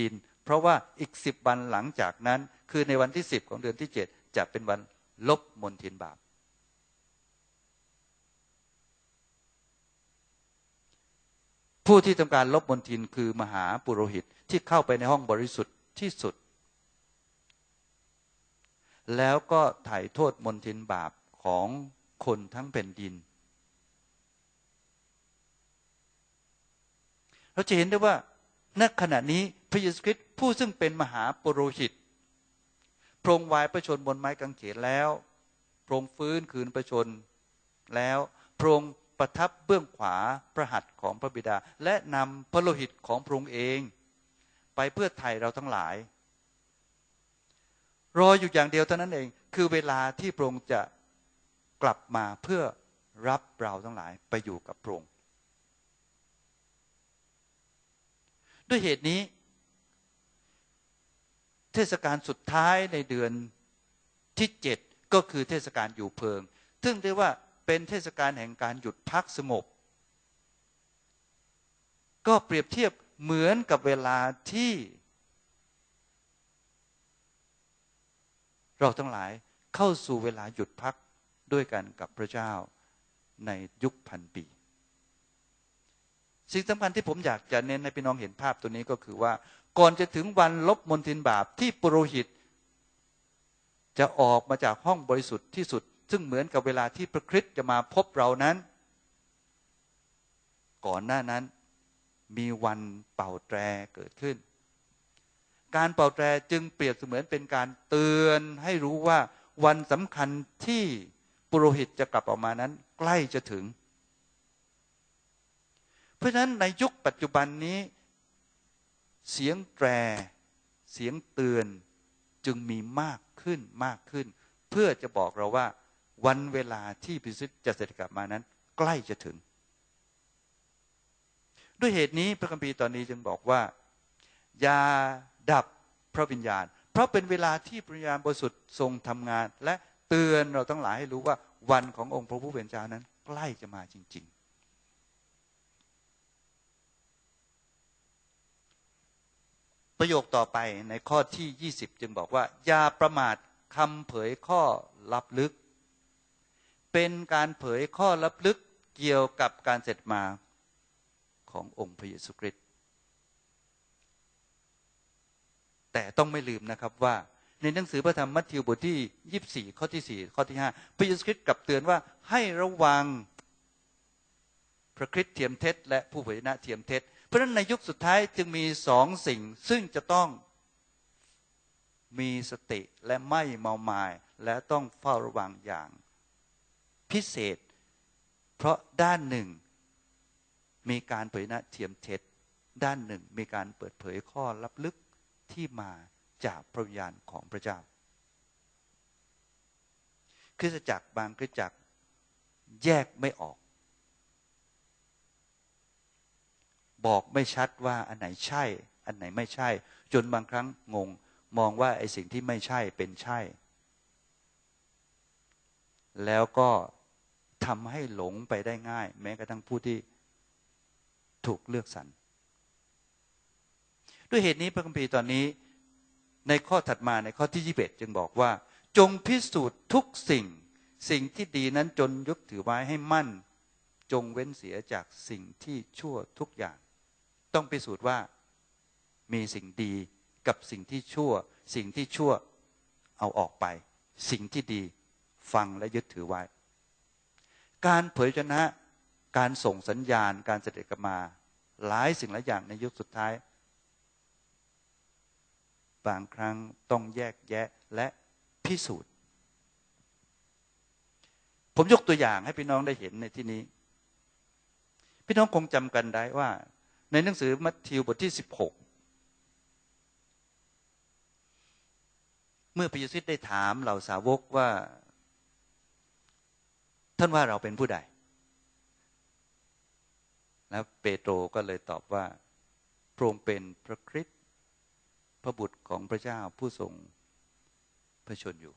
ดิน เพราะว่าอีกสิบวันหลังจากนั้น คือในวันที่สิบของเดือนที่เจ็ดจะเป็นวันลบมนทินบาป ผู้ที่ทำการลบมนทินคือมหาปุโรหิตที่เข้าไปในห้องบริสุทธิ์ที่สุด แล้วก็ถ่ายโทษมนทินบาปของคนทั้งแผ่นดิน เราจะเห็นได้ว่าณขณะนี้ พระเยซูคริสต์ผู้ซึ่งเป็นมหาปุโรหิตพระองค์วายประชนบนไม้กางเขนแล้วพระองค์ฟื้นคืนประชนแล้วพระองค์ประทับเบื้องขวาพระหัตถ์ของพระบิดา และนำพระโลหิตของพระองค์เอง ไปเพื่อไถ่เราทั้งหลาย รออยู่อย่างเดียวเท่านั้นเอง คือเวลาที่พระองค์จะกลับมาเพื่อรับเราทั้งหลายไปอยู่กับพระองค์ด้วยเหตุนี้ เทศกาลสุดท้ายในเดือนที่เจ็ดก็คือเทศกาลอยู่เพลิง ซึ่งเรียกว่าเป็นเทศกาลแห่งการหยุดพักสงบ ก็เปรียบเทียบเหมือนกับเวลาที่ เราทั้งหลายเข้าสู่เวลาหยุดพักด้วยกันกับพระเจ้าในยุคพันปี สิ่งสำคัญที่ผมอยากจะเน้นให้พี่น้องเห็นภาพตัวนี้ก็คือว่า ก่อนจะถึงวันลบมนทินบาปที่ปุโรหิต จะออกมาจากห้องบริสุทธิ์ที่สุด ซึ่งเหมือนกับเวลาที่พระคริสต์จะมาพบเรานั้น ก่อนหน้านั้นมีวันเป่าแตรเกิดขึ้น การเป่าแตรจึงเปรียบเสมือนเป็นการเตือนให้รู้ว่าวันสำคัญที่ปุโรหิตจะกลับออกมานั้น ใกล้จะถึง เพราะฉะนั้นในยุคปัจจุบันนี้ เสียงแตร เสียงเตือนจึงมีมากขึ้นมากขึ้น เพื่อจะบอกเราว่า วันเวลาที่พิสิทธิ์จะเสด็จกลับมานั้น ใกล้จะถึง ด้วยเหตุนี้พระคัมภีร์ตอนนี้จึงบอกว่า อย่าดับพระวิญญาณ เพราะเป็นเวลาที่พระวิญญาณบริสุทธิ์ทรงทำงาน และเตือนเราทั้งหลายให้รู้ว่าวันขององค์พระผู้เป็นเจ้านั้น ใกล้จะมาจริง ๆ ประโยคต่อไปในข้อที่ 20 จึงบอกว่าอย่าประมาทคำเผยข้อลับลึก เป็นการเผยข้อลับลึกเกี่ยวกับการเสร็จมาขององค์พระเยซูคริสต์แต่ต้องไม่ลืมนะครับว่าในหนังสือพระธรรมมัทธิวบทที่ยี่สี่ข้อที่สี่ข้อที่ห้าพระเยซูคริสต์กลับเตือนว่าให้ระวังพระคริสต์เทียมเท็จ และผู้เผยชนะเทียมเท็จ ราะฉะนั้นในยุคสุดท้ายจึงมีสองสิ่ง ซึ่งจะต้องมีสติและไม่เมามาย และต้องเฝ้าระวังอย่างพิเศษ เพราะด้านหนึ่ง มีการเผยนะเทียมเท็จ ด้านหนึ่งมีการเปิดเผยข้อลับลึกที่มาจากพระวิญญาณของพระเจ้าคริสตจักรบางคริสตจักรแยกไม่ออก บอกไม่ชัดว่าอันไหนใช่ อันไหนไม่ใช่ จนบางครั้งงง มองว่าไอ้สิ่งที่ไม่ใช่เป็นใช่ แล้วก็ทำให้หลงไปได้ง่าย แม้กระทั่งผู้ที่ถูกเลือกสรรด้วยเหตุนี้พระคัมภีร์ตอนนี้ในข้อถัดมาในข้อที่21จึงบอกว่า จงพิสูจน์ทุกสิ่ง สิ่งที่ดีนั้นจนยกถือไว้ให้มั่น จงเว้นเสียจากสิ่งที่ชั่วทุกอย่าง ต้องพิสูจน์ว่ามีสิ่งดีกับสิ่งที่ชั่ว สิ่งที่ชั่วเอาออกไป สิ่งที่ดีฟังและยึดถือไว้ การเผยชนะการส่งสัญญาณการเสด็จกมา หลายสิ่งหลายอย่างในยุคสุดท้าย บางครั้งต้องแยกแยะและพิสูจน์ ผมยกตัวอย่างให้พี่น้องได้เห็นในที่นี้ พี่น้องคงจำกันได้ว่า ในหนังสือมัทธิวบทที่16เมื่อพระเยซูได้ถามเหล่าสาวกว่า ท่านว่าเราเป็นผู้ใด แล้วเปโตรก็เลยตอบว่าพระองค์เป็นพระคริสต์พระบุตรของพระเจ้าผู้ทรงพระชนอยู่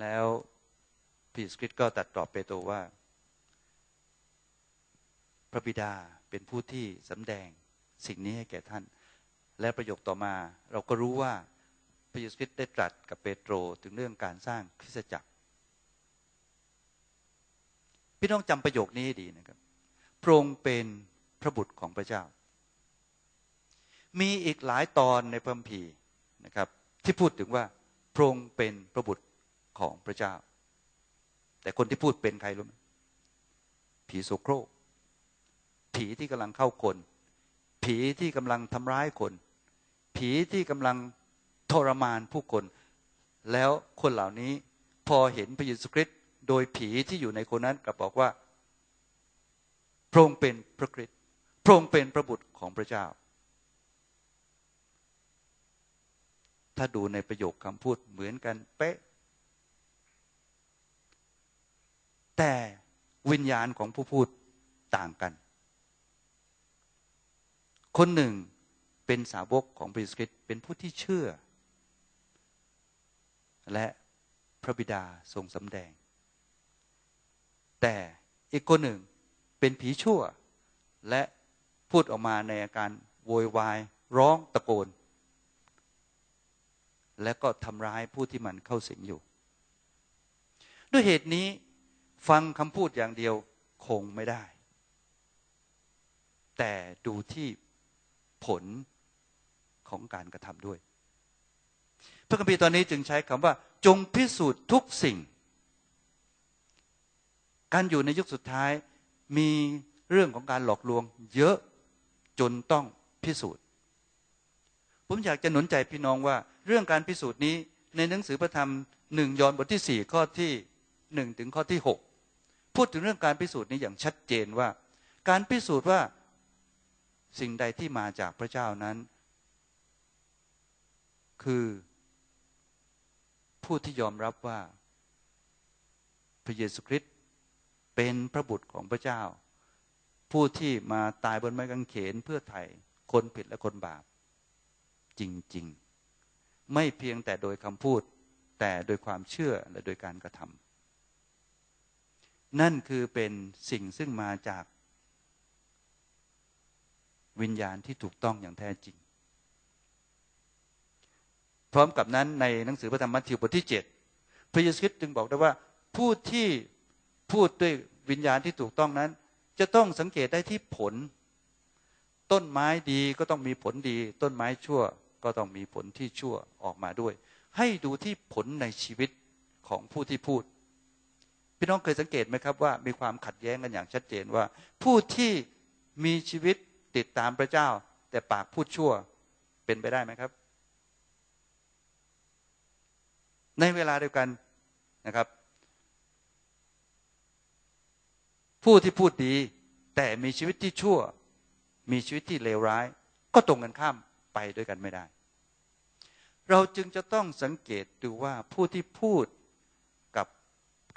แล้วพีสคริสก็ตัดตอบเปโตรว่า ระบิดาเป็นผู้ที่สำแดงสิ่งนี้ให้แก่ท่าน และประโยคต่อมาเราก็รู้ว่าพระเยซูคริสต์ได้ตรัสกับเปโตรถึงเรื่องการสร้างคริสตจักร พี่น้องจำประโยคนี้ดีนะครับ พระองค์เป็นพระบุตรของพระเจ้า มีอีกหลายตอนในพระคัมภีร์นะครับ ที่พูดถึงว่าพระองค์เป็นพระบุตรของพระเจ้า แต่คนที่พูดเป็นใครรู้ไหมผีโสโครก ผีที่กำลังเข้าคน ผีที่กำลังทำร้ายคน ผีที่กำลังทรมานผู้คน แล้วคนเหล่านี้พอเห็นพระเยซูคริสต์โดยผีที่อยู่ในคนนั้นกลับบอกว่า พระองค์เป็นพระคริสต์พระองค์เป็นพระบุตรของพระเจ้า ถ้าดูในประโยคคำพูดเหมือนกันเป๊ะ แต่วิญญาณของผู้พูดต่างกัน คนหนึ่งเป็นสาวกของพระเยซูคริสต์เป็นผู้ที่เชื่อ และพระบิดาทรงสำแดง แต่อีกคนหนึ่งเป็นผีชั่ว และพูดออกมาในอาการโวยวาย ร้องตะโกน และก็ทำร้ายผู้ที่มันเข้าสิงอยู่ ด้วยเหตุนี้ฟังคำพูดอย่างเดียวคงไม่ได้ แต่ดูที่ ผลของการกระทำด้วย พระคัมภีร์ตอนนี้จึงใช้คำว่า จงพิสูจน์ทุกสิ่ง การอยู่ในยุคสุดท้ายมีเรื่องของการหลอกลวง เยอะจนต้องพิสูจน์ ผมอยากจะหนุนใจพี่น้องว่า เรื่องการพิสูจน์นี้ในหนังสือพระธรรมหนึ่งยอห์นบทที่สี่ข้อที่หนึ่งถึงข้อที่หกพูดถึงเรื่องการพิสูจน์นี้อย่างชัดเจนว่า การพิสูจน์ว่า สิ่งใดที่มาจากพระเจ้านั้น คือผู้ที่ยอมรับว่าพระเยซูคริสต์เป็นพระบุตรของพระเจ้า ผู้ที่มาตายบนไม้กางเขนเพื่อไถ่คนผิดและคนบาป จริง ๆ ไม่เพียงแต่โดยคำพูดแต่โดยความเชื่อและโดยการกระทำนั่นคือเป็นสิ่งซึ่งมาจาก วิญญาณที่ถูกต้องอย่างแท้จริง พร้อมกับนั้นในหนังสือพระธรรมมัทธิวบทที่7พระเยซูคริสต์จึงบอกได้ว่า ผู้ที่พูดด้วยวิญญาณที่ถูกต้องนั้น จะต้องสังเกตได้ที่ผล ต้นไม้ดีก็ต้องมีผลดี ต้นไม้ชั่วก็ต้องมีผลที่ชั่วออกมาด้วย ให้ดูที่ผลในชีวิตของผู้ที่พูด พี่น้องเคยสังเกตไหมครับว่า มีความขัดแย้งกันอย่างชัดเจนว่า ผู้ที่มีชีวิต ติดตามพระเจ้า แต่ปากพูดชั่วเป็นไปได้ไหมครับ ในเวลาเดียวกันนะครับ ผู้ที่พูดดี แต่มีชีวิตที่ชั่ว มีชีวิตที่เลวร้าย ก็ตรงกันข้ามไปด้วยกันไม่ได้ เราจึงจะต้องสังเกตดูว่าผู้ที่พูดกับ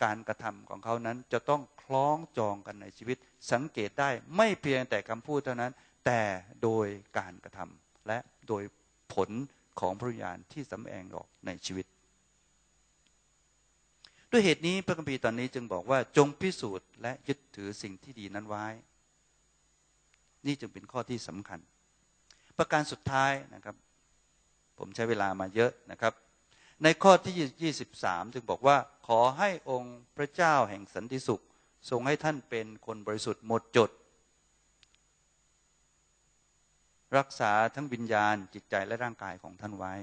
การกระทำของเขานั้น จะต้องคล้องจองกันในชีวิต สังเกตได้ไม่เพียงแต่คำพูดเท่านั้น แต่โดยการกระทำและโดยผลของพระญาณที่สำแดงออกในชีวิต ด้วยเหตุนี้พระคัมภีร์ตอนนี้จึงบอกว่าจงพิสูจน์และยึดถือสิ่งที่ดีนั้นไว้ นี่จึงเป็นข้อที่สำคัญ ประการสุดท้ายนะครับ ผมใช้เวลามาเยอะนะครับ ในข้อที่ 23 จึงบอกว่าขอให้องค์พระเจ้าแห่งสันติสุข ทรงให้ท่านเป็นคนบริสุทธิ์หมดจด รักษาทั้งวิญญาณจิตใจและร่างกายของท่านไว้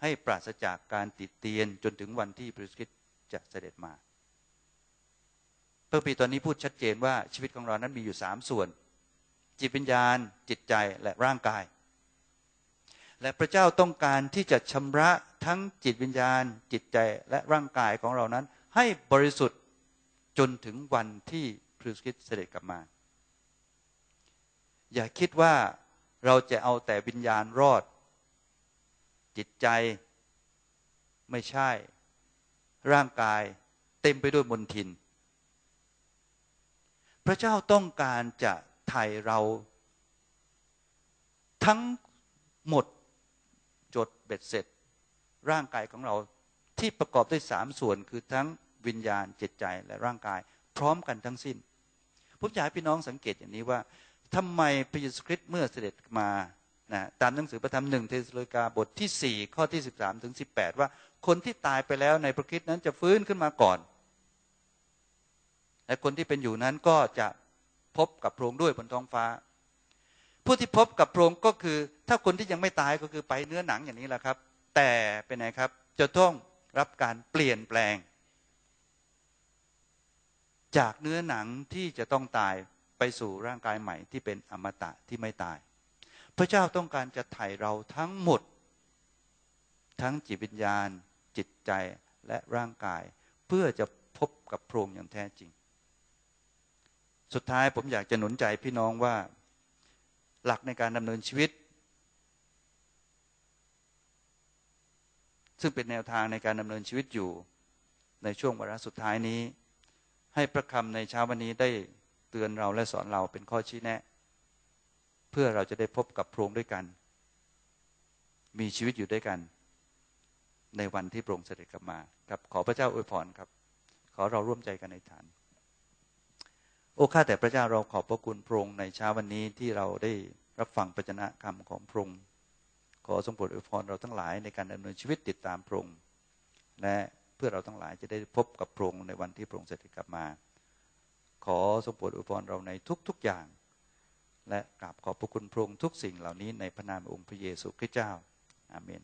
ให้ปราศจากการติดเตียนจนถึงวันที่พระคริสต์จะเสด็จมาพระปีตอนนี้พูดชัดเจนว่าชีวิตของเรานั้นมีอยู่สามส่วน จิตวิญญาณ จิตใจและร่างกาย และพระเจ้าต้องการที่จะชำระทั้งจิตวิญญาณ จิตใจและร่างกายของเรานั้น ให้บริสุทธิ์จนถึงวันที่พระคริสต์เสด็จกลับมา อย่าคิดว่าเราจะเอาแต่วิญญาณรอด จิตใจไม่ใช่ ร่างกายเต็มไปด้วยมลทิน พระเจ้าต้องการจะไถ่เรา ทั้งหมดจดเบ็ดเสร็จ ร่างกายของเราที่ประกอบด้วยสามส่วนคือทั้งวิญญาณจิตใจและร่างกาย พร้อมกันทั้งสิ้นผมอยากให้พี่น้องสังเกตอย่างนี้ว่า ทำไมพระเยซูคริสต์เมื่อเสด็จมานะตามหนังสือพระธรรมหนึ่งเทสโลกาบทที่สี่ข้อที่สิบสามถึงสิบแปดว่าคนที่ตายไปแล้วในพระคริสต์นั้นจะฟื้นขึ้นมาก่อน และคนที่เป็นอยู่นั้นก็จะพบกับพระองค์ด้วยบนท้องฟ้า ผู้ที่พบกับพระองค์ก็คือ ถ้าคนที่ยังไม่ตายก็คือไปเนื้อหนังอย่างนี้แหละครับ แต่เป็นไงครับ จะต้องรับการเปลี่ยนแปลง จากเนื้อหนังที่จะต้องตาย ไปสู่ร่างกายใหม่ที่เป็นอมตะที่ไม่ตาย พระเจ้าต้องการจะไถ่เราทั้งหมด ทั้งจิตวิญญาณ จิตใจและร่างกาย เพื่อจะพบกับพระองค์อย่างแท้จริง สุดท้ายผมอยากจะหนุนใจพี่น้องว่าหลักในการดำเนินชีวิต ซึ่งเป็นแนวทางในการดำเนินชีวิตอยู่ในช่วงวาระสุดท้ายนี้ ให้พระคำในเช้าวันนี้ได้ เตือนเราและสอนเราเป็นข้อชี้แนะ เพื่อเราจะได้พบกับพระองค์ด้วยกัน มีชีวิตอยู่ด้วยกัน ในวันที่พระองค์เสด็จกลับมาครับขอพระเจ้าอวยพรครับ ขอเราร่วมใจกันในฐาน โอ้ข้าแต่พระเจ้าเราขอบพระคุณพระองค์ในเช้าวันนี้ที่เราได้รับฟังปัจนะคำของพระองค์ขอทรงโปรดอวยพรเราทั้งหลายในการดำเนินชีวิตติดตามพระองค์และเพื่อเราทั้งหลายจะได้พบกับพระองค์ในวันที่พระองค์เสด็จกลับมา ขอทรงโปรดอวยพรเราในทุกๆอย่าง และกราบขอบพระคุณพระองค์ทุกสิ่งเหล่านี้ในพระนามองค์พระเยซูคริสต์เจ้า อาเมน